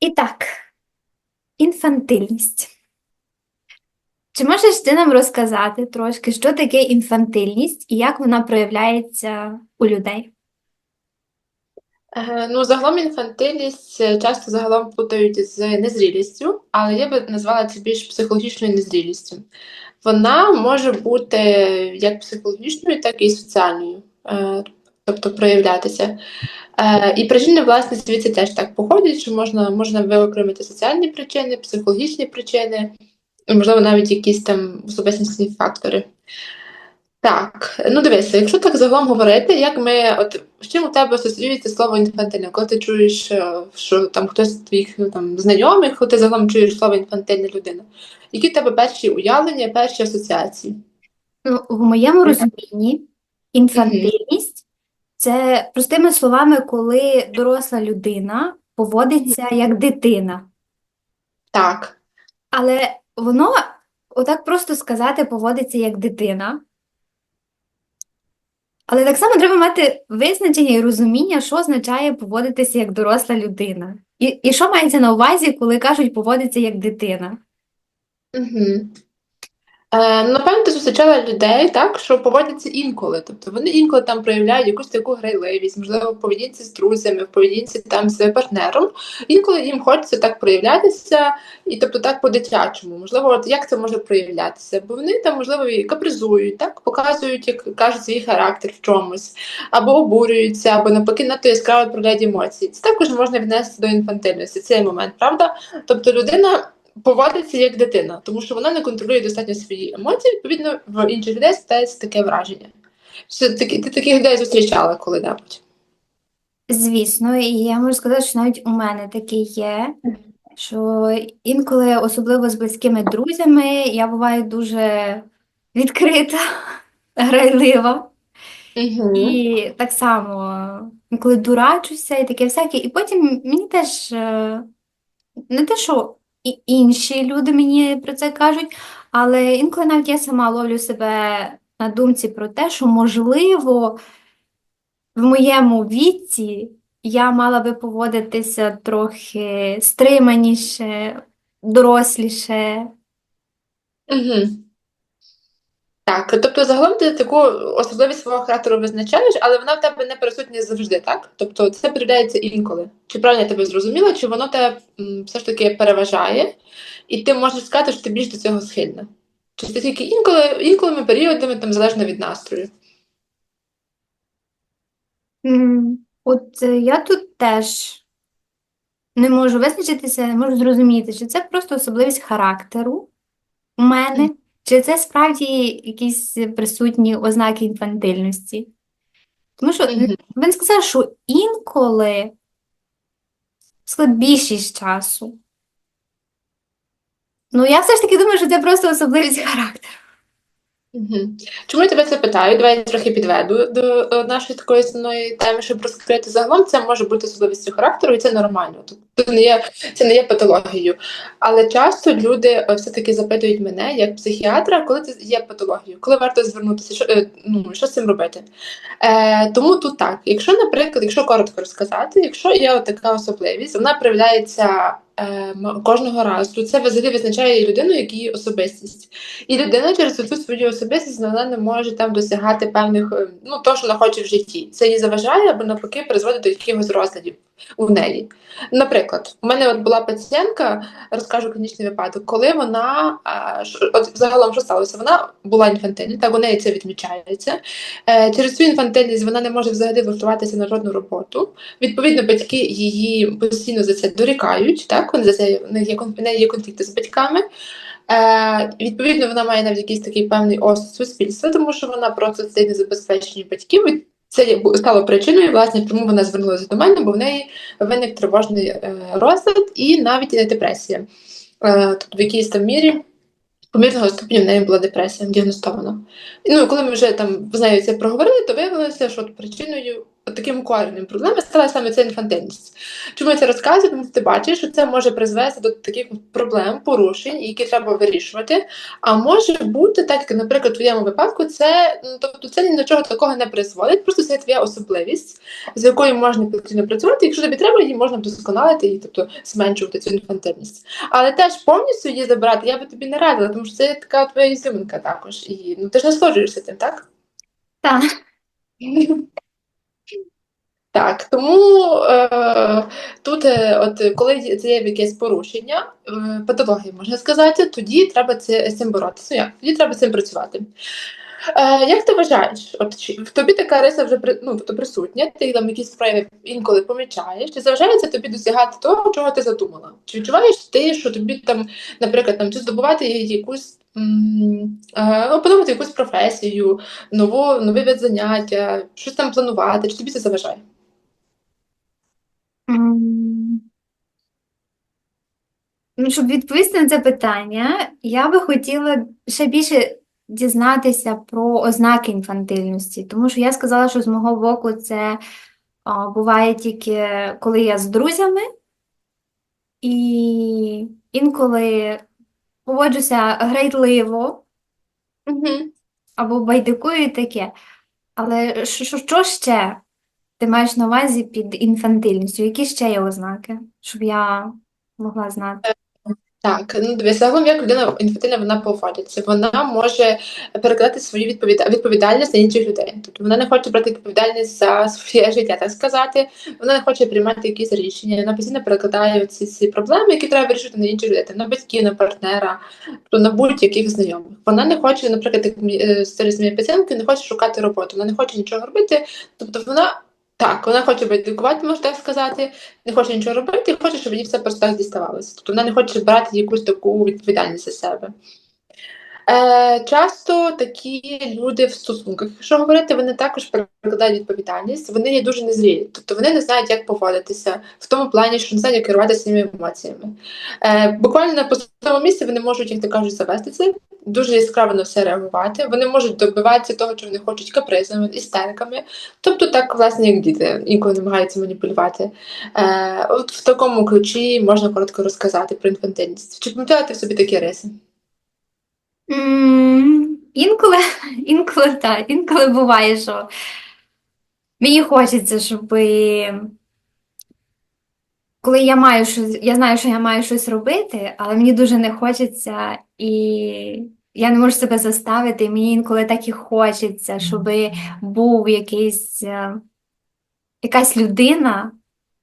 І так, інфантильність. Чи можеш ти нам розказати трошки, що таке інфантильність і як вона проявляється у людей? Е, Ну, загалом інфантильність е, часто загалом плутають з незрілістю, але я би назвала це більш психологічною незрілістю. Вона може бути як психологічною, так і соціальною, е, тобто проявлятися. Е, І причини, власне, звідси теж так походять, що можна, можна виокремити соціальні причини, психологічні причини, можливо, навіть якісь там особистісні фактори. Так, ну дивися, якщо так загалом говорити, як ми, от з чим у тебе асоціюється слово інфантильне? Коли ти чуєш, е, що там хтось з твоїх ну, там знайомих, коли ти загалом чуєш слово інфантильна людина, які в тебе перші уявлення, перші асоціації? Ну, в моєму розумінні інфантильність це, простими словами, коли доросла людина поводиться як дитина. Так. Але воно, отак просто сказати, поводиться як дитина. Але так само треба мати визначення і розуміння, що означає поводитися як доросла людина. І, і що мається на увазі, коли кажуть поводиться як дитина? Угу. Е, напевно, ти зустрічала людей, так, що поводяться інколи. Тобто вони інколи там проявляють якусь таку грайливість, можливо, в поведінці з друзями, в поведінці там з партнером. Інколи їм хочеться так проявлятися, і тобто так по-дитячому. Можливо, от як це може проявлятися? Бо вони там, можливо, і капризують, так, показують, як кажуть, свій характер в чомусь, або обурюються, або навпаки, надто яскраво проявляють емоції. Це також можна віднести до інфантильності, цей момент, правда? Тобто людина поводиться як дитина, тому що вона не контролює достатньо свої емоції, відповідно, в інших людей стається таке враження. Що такі, ти таких людей зустрічала коли-небудь? Звісно, і я можу сказати, що навіть у мене таке є, що інколи, особливо з близькими друзями, я буваю дуже відкрита, грайлива. Угу. І так само, коли дурачуся і таке всяке. І потім мені теж е, не те, що і інші люди мені про це кажуть, але інколи навіть я сама ловлю себе на думці про те, що, можливо, в моєму віці я мала би поводитися трохи стриманіше, доросліше. Угу. Так, тобто загалом ти таку особливість свого характеру визначаєш, але вона в тебе не присутня завжди, так? Тобто це проявляється інколи. Чи правильно я тебе зрозуміла, чи воно тебе м, все ж таки переважає, і ти можеш сказати, що ти більш до цього схильна? Чи це тільки інколи, інколими періодами, там залежно від настрою? М, От е, я тут теж не можу визначитися, не можу зрозуміти, чи це просто особливість характеру у мене, чи це справді якісь присутні ознаки інфантильності. Тому що Мгм. би не сказала, що інколи, сказати, більшість часу. Ну, я все ж таки думаю, що це просто особливість характеру. Чому я тебе це питаю? Давай я трохи підведу до е, нашої такої основної теми, щоб розкрити. Загалом це може бути особливістю характеру, і це нормально. Тобто це не є, це не є патологією. Але часто люди е, все-таки запитують мене як психіатра, коли це є патологією, коли варто звернутися, що, е, ну, що з цим робити. Е, тому тут так, якщо, наприклад, якщо коротко розказати, якщо є така особливість, вона проявляється кожного разу, то це взагалі визначає людину як її особистість. І людина через цю свою особистість вона не може там досягати певних, е, ну того, що вона хоче в житті. Це їй заважає або навпаки призводить до якихось розладів у неї. Наприклад, у мене от була пацієнтка, розкажу клінічний випадок, коли вона от загалом що сталося? Вона була інфантильна, так у неї це відмічається. Е, через цю інфантильність вона не може взагалі влаштуватися на жодну роботу. Відповідно, батьки її постійно за це дорікають. Так, за це в неї є є конфлікти з батьками. Е, відповідно, вона має навіть якийсь такий певний осуд суспільства, тому що вона просто цей незабезпечення батьків. Це стало причиною, власне, чому вона звернулася до мене, бо в неї виник тривожний е, розлад і навіть е, депресія. Е, тобто в якійсь там мірі помірного ступеню в неї була депресія діагностована. Ну, коли ми вже там з нею це проговорили, то виявилося, що причиною таким коренем проблеми стала саме ця інфантильність. Чому я це розказую? Тому що ти бачиш, що це може призвести до таких проблем, порушень, які треба вирішувати. А може бути так, як, наприклад, в твоєму випадку, це ну, тобто це ні до чого такого не призводить, просто це твоя особливість, з якою можна постійно працювати. Якщо тобі треба, її можна вдосконалити і тобто зменшувати цю інфантильність. Але теж повністю її забирати я би тобі не радила, тому що це така твоя ізюминка також. І ну ти ж насолоджуєшся тим, так? Так. Так, тому е, тут, е, от коли це є якесь порушення, е, патологія можна сказати, тоді треба це, з цим боротися. Як? Тоді треба з цим працювати. Е, як ти вважаєш, от чи в тобі така риса вже ну, тобто присутня, ти там якісь прояви інколи помічаєш, чи заважає це тобі досягати того, чого ти задумала? Чи відчуваєш ти, що тобі там, наприклад, там, чи здобувати якусь е, подумати якусь професію, нову, новий вид заняття, щось там планувати, чи тобі це заважає? Ну, щоб відповісти на це питання, я би хотіла ще більше дізнатися про ознаки інфантильності, тому що я сказала, що з мого боку це а, буває тільки коли я з друзями, і інколи поводжуся грайливо Угу. або байдикую і таке. Але що, що ще ти маєш на увазі під інфантильністю? Які ще є ознаки, щоб я могла знати? Так, ну дивись, загалом як людина інфантильна вона поводиться. Вона може перекладати свою відповіда- відповідальність на інших людей. Тобто вона не хоче брати відповідальність за своє життя, так сказати. Вона не хоче приймати якісь рішення. Вона постійно перекладає ці, ці проблеми, які треба вирішити на інших людей, на батьків, на партнера, тобто на будь-яких знайомих. Вона не хоче, наприклад, е, історія з моєю пацієнткою, не хоче шукати роботу, вона не хоче нічого робити. Тобто вона. Так, вона хоче байдикувати, можна так сказати, не хоче нічого робити, і хоче, щоб їй все просто так діставалося. Тобто вона не хоче брати якусь таку відповідальність за себе. Е, часто такі люди в стосунках, якщо говорити, вони також перекладають відповідальність, вони є дуже незрілі, тобто вони не знають, як поводитися в тому плані, що не знають, як керувати своїми емоціями. Е, буквально на пустому місці вони можуть, як то кажуть, завести це, дуже яскраво на все реагувати. Вони можуть добиватися того, що вони хочуть капризами, істериками. Тобто, так, власне, як діти інколи намагаються маніпулювати. Е, от в такому ключі можна коротко розказати про інфантильність. Чи ти в собі такі риси? Інколи, інколи так, інколи буває, що мені хочеться, щоб коли я маю щось, я знаю, що я маю щось робити, але мені дуже не хочеться, і я не можу себе заставити, і мені інколи так і хочеться, щоб був якийсь, е, якась людина,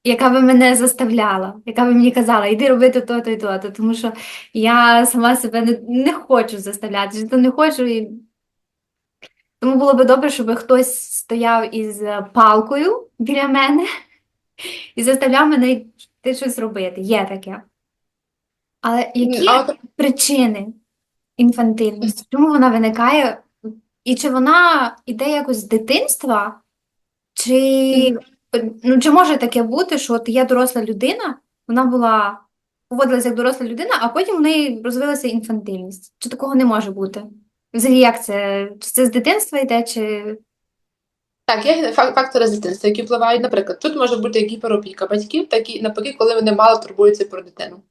яка би мене заставляла, яка би мені казала, іди робити то-то і то-то, тому що я сама себе не, не хочу заставляти, що то не хочу. І... Тому було би добре, щоб хтось стояв із палкою біля мене і заставляв мене йти щось робити. Є таке. Але які А причини інфантильності? Чому вона виникає? І чи вона іде якось з дитинства? Чи, ну, чи може таке бути, що от є доросла людина, вона була поводилася як доросла людина, а потім в неї розвилася інфантильність? Чи такого не може бути? Взагалі, як це? Чи це з дитинства йде, чи Так, є фак- фактори з дитинства, які впливають, наприклад, тут може бути як гіперопіка батьків, так і навпаки, коли вони мало турбуються про дитину.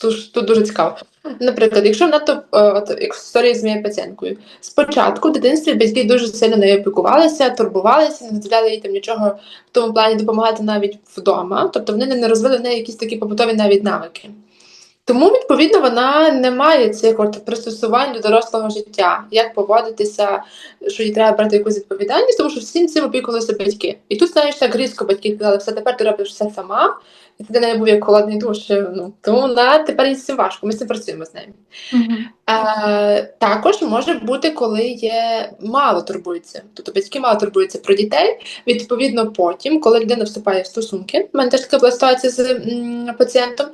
Тож тут дуже цікаво. Наприклад, якщо надто е, от, історії з моєю пацієнткою, спочатку в дитинстві батьки дуже сильно нею опікувалися, турбувалися, не дозволяли їй там нічого в тому плані допомагати навіть вдома, тобто вони не розвили в неї якісь такі побутові навіть навики. Тому, відповідно, вона не має цих от пристосувань до дорослого життя, як поводитися, що їй треба брати якусь відповідальність, тому що всім цим опікувалися батьки. І тут, знаєш, так різко батьки казали, все тепер ти робиш все сама, і ти для неї був як холодний душ. Ну, тому вона тепер їй з цим важко, ми з цим працюємо з нею. Е, також може бути, коли є мало турбуються, тобто батьки мало турбуються про дітей. Відповідно, потім, коли людина вступає в стосунки, в мене теж така була ситуація з м, пацієнтом.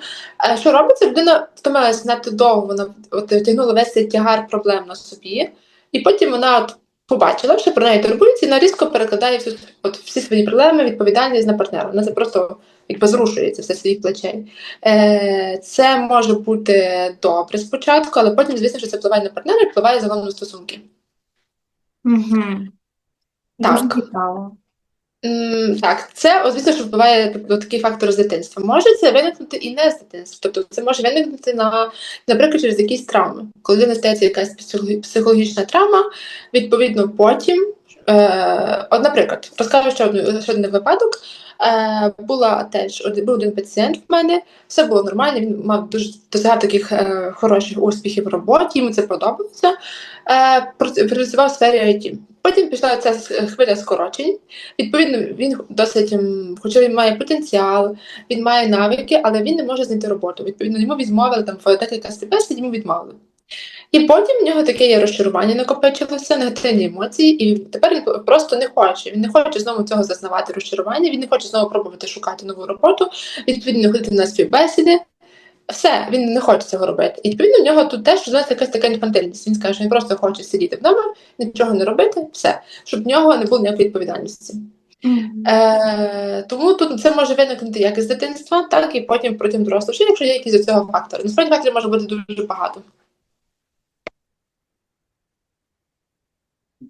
е, що робиться? Людина втомилася надто довго, вона от, тягнула весь цей тягар проблем на собі, і потім вона от побачила, що про неї турбується, і вона різко перекладає всю, от, всі свої проблеми, відповідальність на партнера. Вона це просто якби зрушується все своїх плечей. Е, Це може бути добре спочатку, але потім, звісно, що це впливає на партнера і впливає загалом на стосунки. Угу. Так. Так, це, звісно, що впливає тобто, такий фактор з дитинства. Може це виникнути і не з дитинства. Тобто це може виникнути, на, наприклад, через якісь травми. Коли людина стається якась психологічна травма, відповідно, потім, е, от, наприклад, розкажу ще, одну, ще один випадок. Е, була теж один, був один пацієнт в мене, все було нормально, він мав дуже досягав таких е, хороших успіхів в роботі, йому це подобалося. Е, працював в сфері IT. Потім пішла ця хвиля скорочень. Відповідно, він досить, хоча він має потенціал, він має навики, але він не може знайти роботу. Відповідно, йому відмовили там декілька співбесід, йому відмовили. І потім в нього таке є розчарування накопичилося, негативні емоції, і тепер він просто не хоче. Він не хоче знову цього зазнавати розчарування, він не хоче знову пробувати шукати нову роботу, відповідно, ходити на співбесіди. Все, він не хоче цього робити. І відповідно в нього тут теж якась така інфантильність. Він скаже, що він просто хоче сидіти вдома, нічого не робити, все, щоб в нього не було ніякої відповідальності. Е, тому тут це може виникнути як із дитинства, так і потім протягом дорослого якщо є якісь до цього фактори. Насправді факторів може бути дуже багато.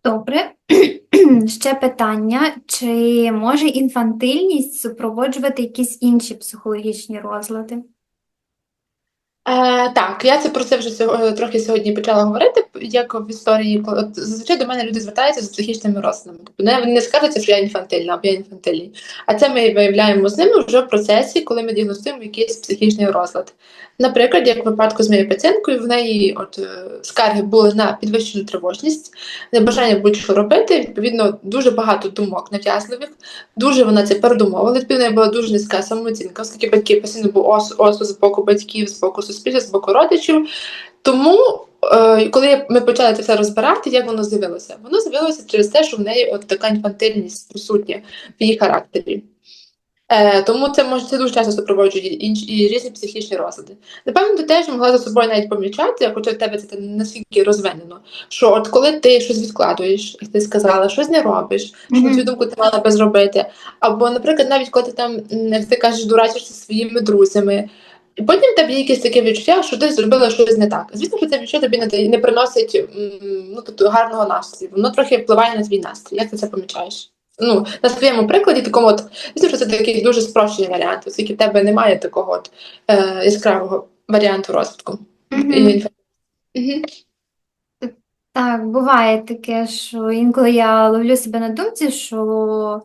Добре. Ще питання: чи може інфантильність супроводжувати якісь інші психологічні розлади? Е, так, я це про це вже сього- трохи сьогодні почала говорити, як в історії. От, зазвичай до мене люди звертаються з психічними розладами. Тобто вони не скажуть, що я інфантильна або я інфантильний. А це ми виявляємо з ними вже в процесі, коли ми діагностуємо якийсь психічний розлад. Наприклад, як в випадку з моєю пацієнткою, в неї от, е, скарги були на підвищену тривожність, небажання будь-що робити. Відповідно, дуже багато думок нав'язливих, дуже вона це передумовила. Відповідно, була дуже низька самооцінка, оскільки батьки постійно був ос- осуд з боку батьків, з боку суспільства, з боку родичів. Тому, е, коли ми почали це все розбирати, як воно з'явилося? Воно з'явилося через те, що в неї от така інфантильність присутня в її характері. Е, тому це може це дуже часто супроводжує інші і різні психічні розлади. Напевно, ти теж могла за собою навіть помічати, хоча в тебе це наскільки розвинено, що от коли ти щось відкладуєш, як ти сказала, щось не робиш, що Мгм. на цю думку ти мала би зробити. Або, наприклад, навіть коли ти там, як ти кажеш, дурачишся зі своїми друзями. І потім тебе є якесь таке відчуття, що ти зробила щось не так. Звісно, що це відчуття тобі не, не приносить ну, тобто, гарного настрою. Воно трохи впливає на твій настрій. Як ти це помічаєш? Ну, на своєму прикладі, такому от, звісно, що це такий дуже спрощений варіант, оскільки в тебе немає такого от, е, яскравого варіанту розвитку. Мгм. І- Мгм. Так, буває таке, що інколи я ловлю себе на думці, що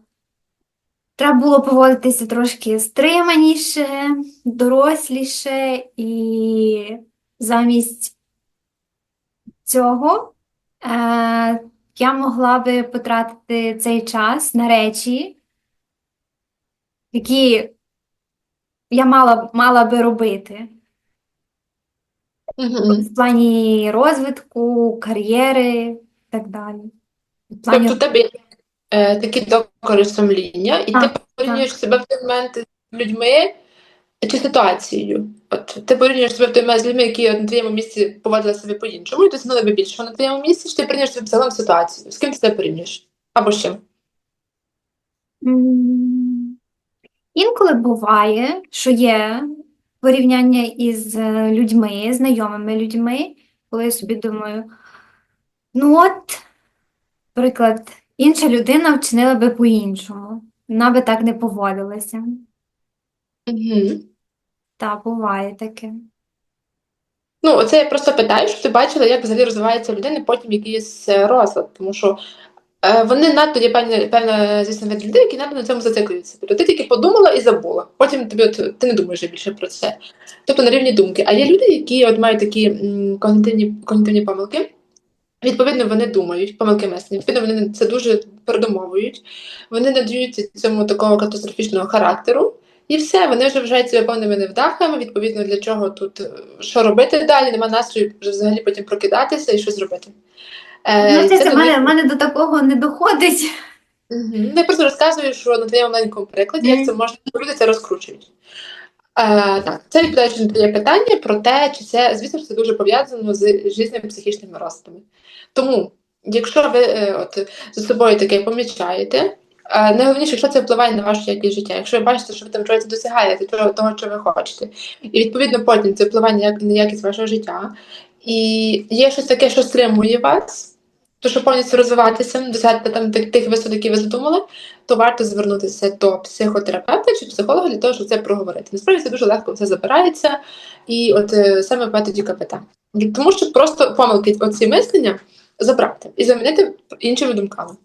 треба було поводитися трошки стриманіше, доросліше, і замість цього е, я могла би потратити цей час на речі, які я мала, мала би робити. Мгм. В плані розвитку, кар'єри і так далі. В плані Тобто є е, такі докори сумління, і Так, ти порівнюєш себе в той момент з людьми чи ситуацією. От ти порівнюєш себе в той момент з людьми, які на твоєму місці поводили себе по-іншому, і досягнули би більшого на твоєму місці, чи ти порівнюєш себе загалом ситуацію? З ким ти себе порівнюєш? Або з чим? Інколи буває, що є порівняння із е, людьми, знайомими людьми, коли я собі думаю, ну от, приклад, інша людина вчинила би по-іншому, вона би так не поводилася. Угу. Та, буває таке. Ну, оце я просто питаю, щоб ти бачила, як взагалі розвивається людина потім якийсь е, розлад, тому що е, вони надто є певна, певна звісно, вид людей, які надто на цьому зациклюються. Тобто ти тільки подумала і забула. Потім тобі от, ти не думаєш вже більше про це. Тобто на рівні думки. А є люди, які от мають такі м, когнитивні, когнитивні помилки. Відповідно, вони думають, помилки мислення. Відповідно, вони це дуже передумовують. Вони надають цьому такого катастрофічного характеру. І все, вони вже вважають себе повними невдахами. Відповідно, для чого тут е, що робити далі? Нема настрою вже взагалі потім прокидатися і щось робити. Е, Ну, це, це в мене, мене до такого не доходить. Мгм. Я просто розказую, що на твоєму маленькому прикладі, як це можна, люди це розкручують. Е, так, це відповідаючи на твоє питання про те, чи це, звісно, це дуже пов'язано з різними психічними розладами. Тому, якщо ви е, от, за собою таке помічаєте, е, найголовніше, якщо це впливає на вашу якість життя, якщо ви бачите, що ви там чогось досягаєте, того, що ви хочете, і відповідно потім це впливає на якість вашого життя, і є щось таке, що стримує вас, то щоб повністю розвиватися, досягти там тих, висот, які ви задумали, то варто звернутися до психотерапевта чи психолога для того, щоб це проговорити. Насправді це дуже легко все забирається, і от е, саме в методі КПТ. Тому що просто помилки оці мислення забрати і замінити іншими думками.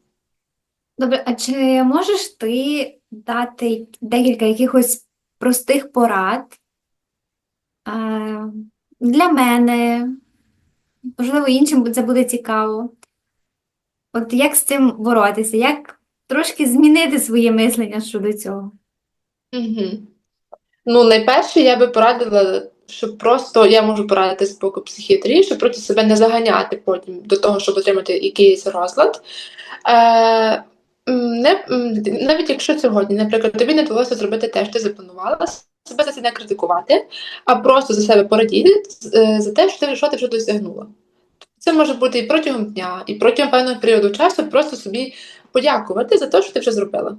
Добре, а чи можеш ти дати декілька якихось простих порад для мене? Можливо, іншим це буде цікаво. От як з цим боротися? Як трошки змінити своє мислення щодо цього? Угу. Ну, найперше, я би порадила, щоб просто я можу порадити з боку психіатрії, щоб проти себе не заганяти потім до того, щоб отримати якийсь розлад. Е, не, навіть якщо сьогодні, наприклад, тобі не вдалося зробити те, що ти запланувала, себе за це не критикувати, а просто за себе порадіти е, за те, що ти, що ти вже досягнула. Це може бути і протягом дня, і протягом певного періоду часу просто собі подякувати за те, що ти вже зробила.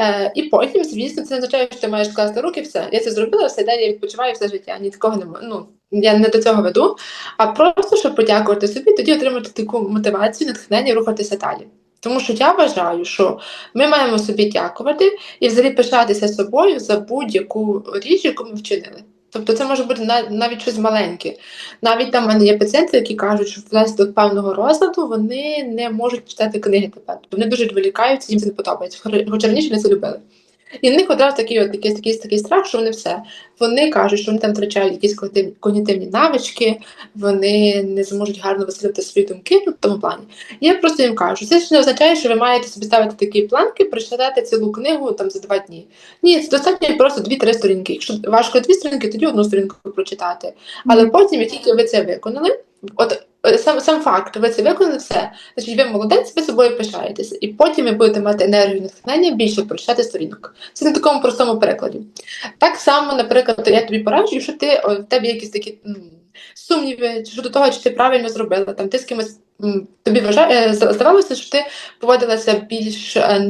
Е, і потім, звісно, це не означає, що ти маєш класти руки, все. Я це зробила, все далі я відпочиваю все життя. Ні такого не ну, я не до цього веду, а просто щоб подякувати собі, тоді отримати таку мотивацію, натхнення рухатися далі. Тому що я вважаю, що ми маємо собі дякувати і взагалі пишатися собою за будь-яку річ, яку ми вчинили. Тобто це може бути навіть щось маленьке. Навіть там в мене є пацієнти, які кажуть, що внаслідок певного розладу вони не можуть читати книги тепер. Тобто вони дуже відволікаються, їм це не подобається. Хоча раніше не це любили. І в них одразу такий, от, такий, такий, такий страх, що вони все. Вони кажуть, що вони там втрачають якісь когнітивні навички, вони не зможуть гарно висловити свої думки ну, в тому плані. Я просто їм кажу, це ж не означає, що ви маєте собі ставити такі планки, прочитати цілу книгу там за два дні. Ні, це достатньо просто дві-три сторінки. Якщо важко дві сторінки, тоді одну сторінку прочитати. Але потім, як тільки ви це виконали, от сам, сам факт, ви це виконали все, значить ви молодець, ви собою пишаєтеся. І потім ви будете мати енергію натхнення більше прочитати сторінок. Це на такому простому прикладі. Так само, наприклад, я тобі пораджу, якщо ти о, в тебе якісь такі м, сумніви щодо того, чи ти правильно зробила, там ти з кимось тобі вважає, здавалося, що ти поводилася більш е,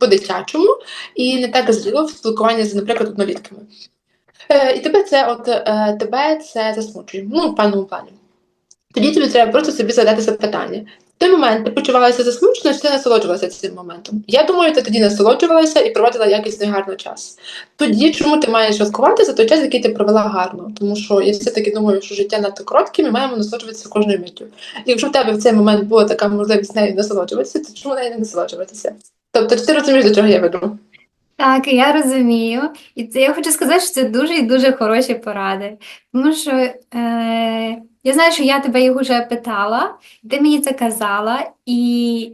по-дитячому і не так зріло в спілкуванні з, наприклад, однолітками. Е, і тебе це от е, тебе це засмучує, ну, в певному плані. Тоді тобі треба просто собі задати запитання. В той момент ти почувалася засмучено, чи ти насолоджувалася цим моментом? Я думаю, ти тоді насолоджувалася і проводила якісний гарний час. Тоді чому ти маєш розкувати за той час, який ти провела гарно? Тому що я все-таки думаю, що життя надто коротке, ми маємо насолоджуватися кожною миттю. Якщо в тебе в цей момент була така можливість нею насолоджуватися, то чому нею не насолоджуватися? Тобто, ти розумієш, до чого я веду? Так, я розумію. І це я хочу сказати, що це дуже і дуже хороші поради. Тому що е, я знаю, що я тебе їх вже питала, ти мені це казала, і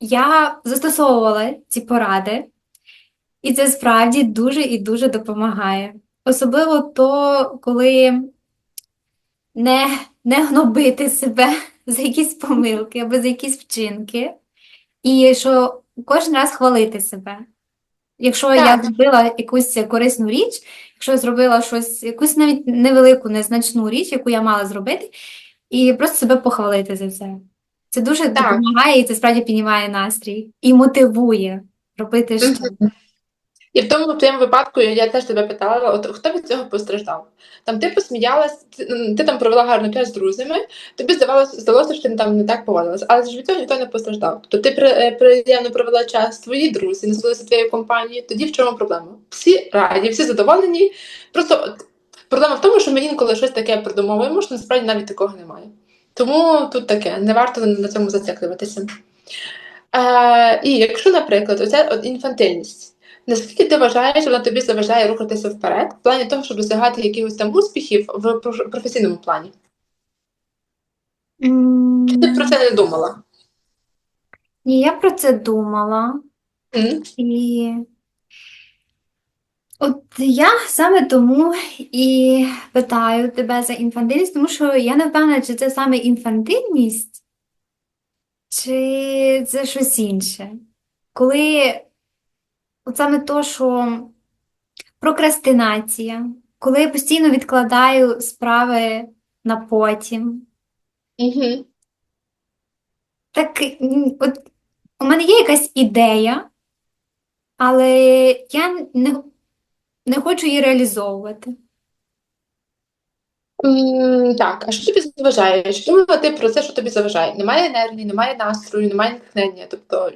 я застосовувала ці поради, і це справді дуже і дуже допомагає. Особливо то, коли не, не гнобити себе за якісь помилки або за якісь вчинки, і що кожен раз хвалити себе. Якщо я зробила якусь корисну річ, якщо я зробила щось, якусь навіть невелику, незначну річ, яку я мала зробити, і просто себе похвалити за це. Це дуже Так. допомагає і це справді піднімає настрій і мотивує робити ще. І в тому твоєму випадку я теж тебе питала, от хто від цього постраждав? Там ти посміялась, ти, ти там провела гарний час з друзями, тобі здавалося, здалося, що ти там не так поводилась, але ж від цього ніхто не постраждав. Тобто ти е, приємно провела час, твої друзі насолилися твоєю компанією, тоді в чому проблема? Всі раді, всі задоволені. Просто проблема в тому, що ми інколи щось таке придумовуємо, що насправді навіть такого немає. Тому тут таке, не варто на цьому зациклюватися. Е, і якщо, наприклад, оця інфантильність. Наскільки ти вважаєш, вона тобі заважає рухатися вперед в плані того, щоб досягати якихось там успіхів в професійному плані? М, Чи ти про це не думала? Ні, я про це думала. М? І от я саме тому і питаю тебе за інфантильність, тому що я не впевнена, чи це саме інфантильність, чи це щось інше. Коли от саме то, що прокрастинація, коли я постійно відкладаю справи на потім. Угу. Так, от у мене є якась ідея, але я не, не хочу її реалізовувати. Так, а що тобі заважає? Чи думала ти про це, що тобі заважає? Немає енергії, немає настрою, немає натхнення. Тобто,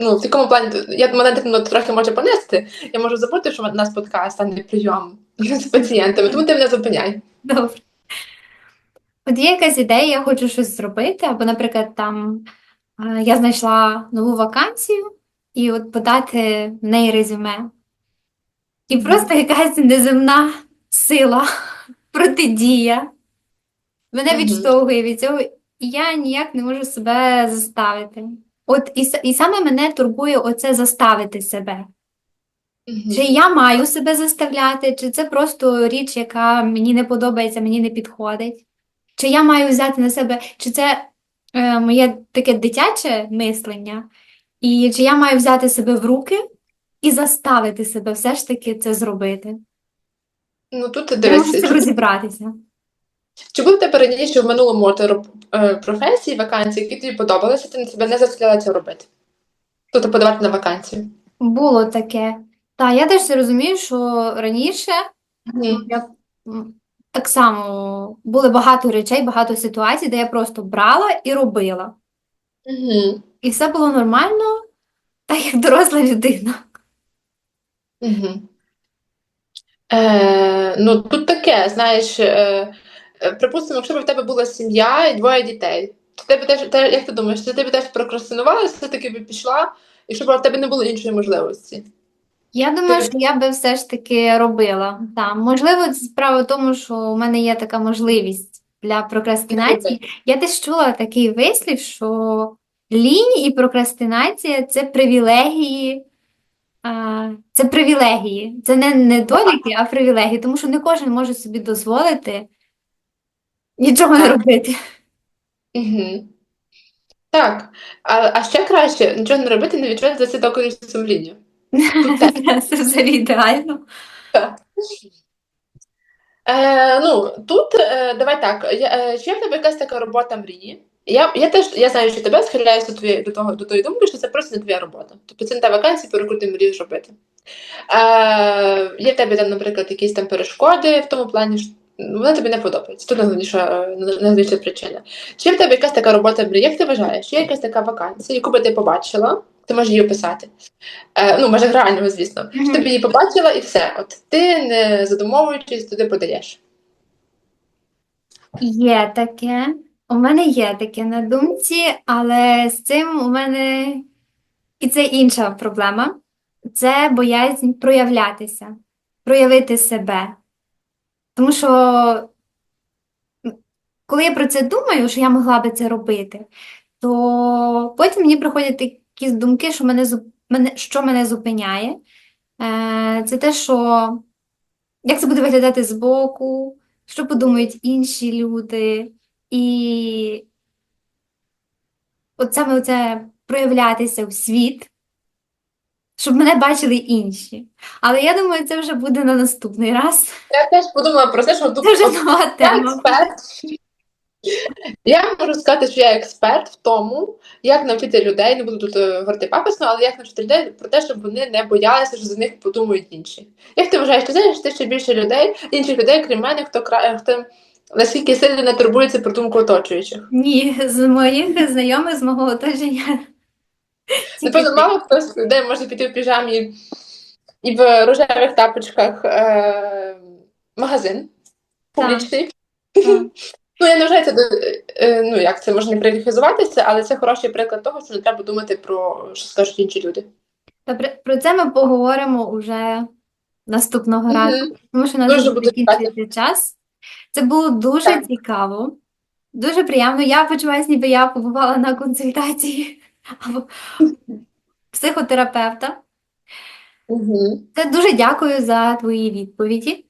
ну, в такому плані, я мене ну, трохи може понести. Я можу забути, що у нас подкаст, а не прийом з пацієнтами, тому ти мене зупиняй. Добре. От є якась ідея, я хочу щось зробити, або, наприклад, там е, я знайшла нову вакансію і от подати в неї резюме. І просто якась неземна сила, протидія. Мене відштовхує від цього, і я ніяк не можу себе заставити. От і, і саме мене турбує оце заставити себе. Мгм. Чи я маю себе заставляти, чи це просто річ, яка мені не подобається, мені не підходить? Чи я маю взяти на себе, чи це е, моє таке дитяче мислення, і чи я маю взяти себе в руки і заставити себе все ж таки це зробити? Ну тут дивись, розібратися. Чи були в тебе раніше в минулому е, професії, вакансії, які тобі подобалися, ти на себе не заставляла це робити? Тобто подавати на вакансію. Було таке. Та я теж розумію, що раніше Мгм. я так само були багато речей, багато ситуацій, де я просто брала і робила. Мгм. І все було нормально, так як доросла людина. Мгм. Е, ну, тут таке, знаєш, е, припустимо, якщо б в тебе була сім'я і двоє дітей, то тебе теж, те, як ти думаєш, ти, ти б теж прокрастинувала, все-таки б пішла, якщо б в тебе не було іншої можливості? Я думаю, що я би все ж таки робила. Та, можливо, справа в тому, що у мене є така можливість для прокрастинації. Я десь чула такий вислів, що лінь і прокрастинація це привілегії. А, це привілегії. Це не недоліки, а привілегії, тому що не кожен може собі дозволити нічого не робити. Угу. Так, а, а ще краще нічого не робити, не відчувати за це докорі сумління. Це взагалі ідеально. Е, ну, тут е, давай так. Я, е, чи є в тебе якась така робота мрії? Я, я теж я знаю, що тебе схиляюся до, твоєї- до, того, до тої думки, що це просто не твоя робота. Тобто це не та вакансія, про яку ти мрієш робити. Е, є в тебе там, наприклад, якісь там перешкоди в тому плані, що вона тобі не подобається. Тут найголовніша, е, найголовніша причина. Чи є в тебе якась така робота мрії? Як ти вважаєш? Чи є якась така вакансія, яку би ти побачила? Ти можеш її описати. Е, ну, може, реально, звісно. Мгм. Що ти б її побачила і все. От ти, не задумовуючись, туди подаєш. Є таке. У мене є таке на думці, але з цим у мене і це інша проблема. Це боязнь проявлятися, проявити себе. Тому що коли я про це думаю, що я могла би це робити, то потім мені приходять якісь думки, що мене, мене, що мене зупиняє. Е, Це те, що як це буде виглядати збоку, що подумають інші люди, і от саме це проявлятися в світ, щоб мене бачили інші. Але я думаю, це вже буде на наступний раз. Я теж подумала про це, що тут Це вже нова я тема. експерт. Я можу сказати, що я експерт в тому, як навчити людей, не буду тут е, говорити пафосно, але як навчити людей про те, щоб вони не боялися, що за них подумають інші. Як ти вважаєш, ти знаєш, ти ще більше людей, інших людей, крім мене, хто кра- хто наскільки сильно не турбується про думку оточуючих? Ні, з моїх знайомих, з мого оточення. Напевно, ти. мало хто з людей може піти в піжамі і в рожевих тапочках е, магазин публічний. Так. Ну, я не вважаю це, е, ну, як це можна привілегізуватися, але це хороший приклад того, що не треба думати про що скажуть інші люди. Добре, про це ми поговоримо уже наступного разу, Мгм. тому що нас закінчується час. Це було дуже Так. цікаво, дуже приємно. Я почуваюся, ніби я побувала на консультації або психотерапевта. Угу. Це дуже дякую за твої відповіді.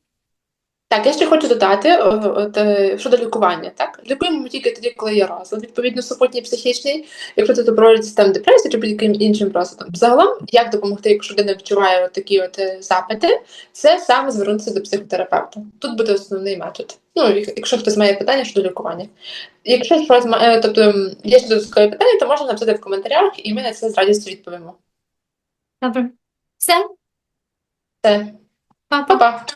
Так, я ще хочу додати от, е, щодо лікування. Так, лікуємо ми тільки тоді, коли є розлад, відповідно, супутній психічний, якщо це добровольці там депресія чи будь-яким іншим розладом. Загалом, як допомогти, якщо людина відчуває от такі от е, запити, це саме звернутися до психотерапевта. Тут буде основний метод. Ну, якщо хтось має питання щодо лікування. Якщо щось має, тобто є ще додаткові питання, то можна написати в коментарях, і ми на це з радістю відповімо. Добре. Все, Все, па-па. па-па!